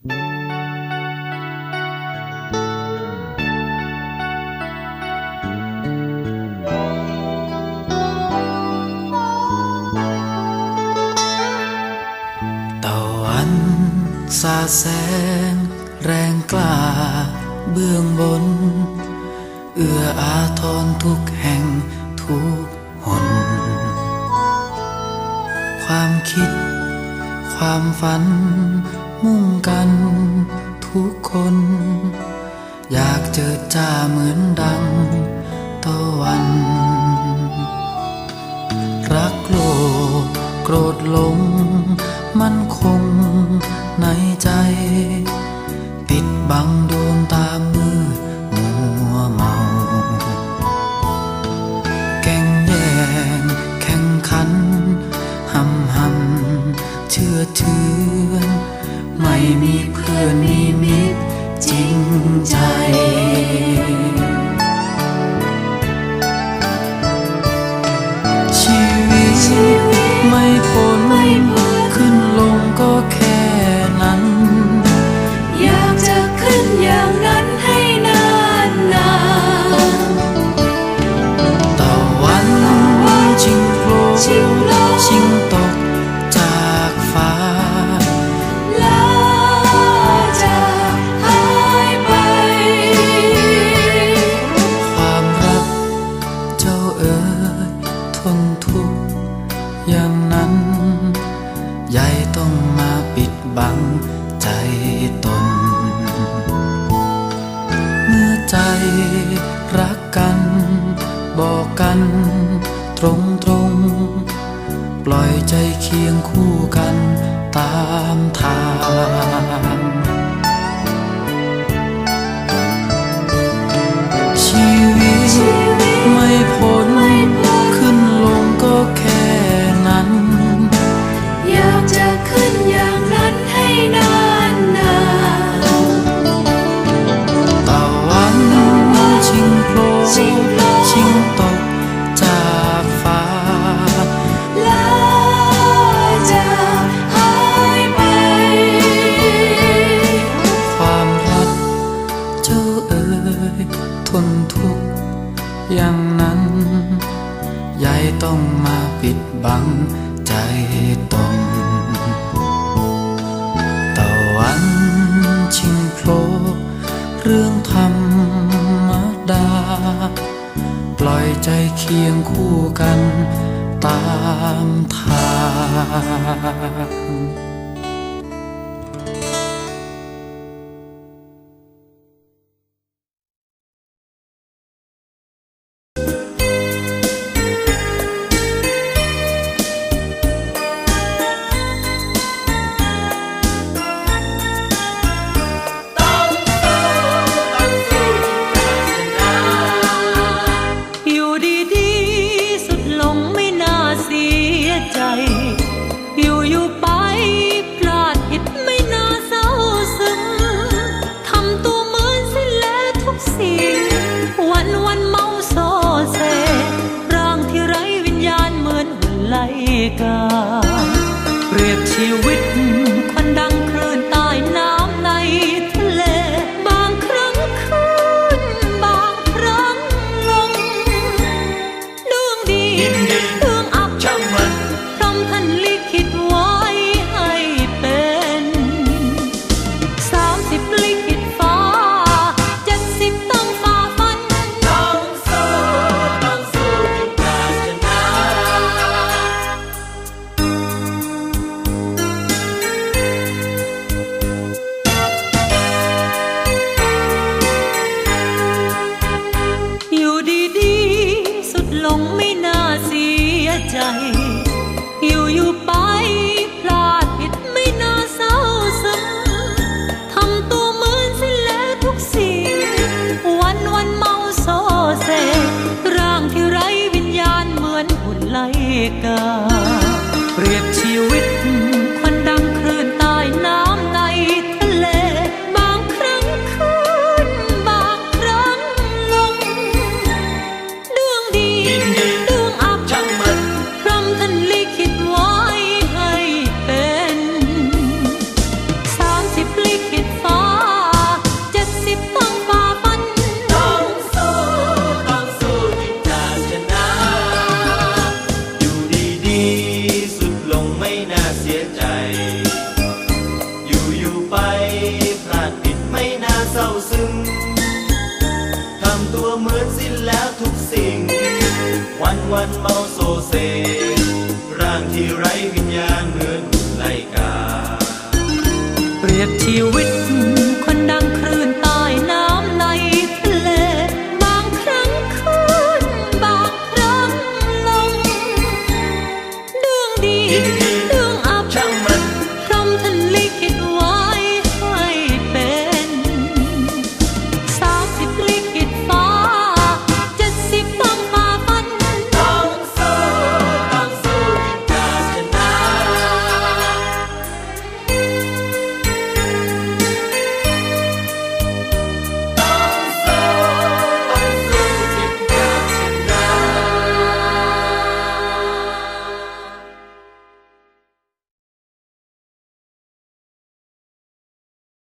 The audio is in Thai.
ตะวันสาแสงแรงกล้าเบื้องบน เอื้ออาทรทุกแห่งทุกหน ความคิดความฝัน มุ่งกัน ทุกคน อยากเจอจ้าเหมือนดังตะวัน รักโลภโกรธหลง มันคงในใจ ปิดบังดวงตามืดมัวเมา แก่งแย่งแข่งขัน หำหำเชื่อเชือ ม่มีเพื่อนมีมิตรจริงใจชีวิตไม่พ้น ใจตน เมื่อใจรักกัน บอกกันตรงตรงปล่อยใจเคียงคู่กันตามทางชีวิ ทนทุกข์อย่างนั้นยายต้องมาปิดบังใจตนตะวันชิงโผล่เรื่องธรรมดา ปล่อยใจเคียงคู่กันตามทาง kita ราซึมทำตัวเหมือนสิ้นแล้วทุกสิ่ง วันวันเมาโซเซ ร่างที่ไร้วิญญาณเหมือนไรกา เปรียบชีวิตคนดังคลื่นใต้น้ำในทะเลบางครั้งขึ้นบางครั้งลงเรื่งดี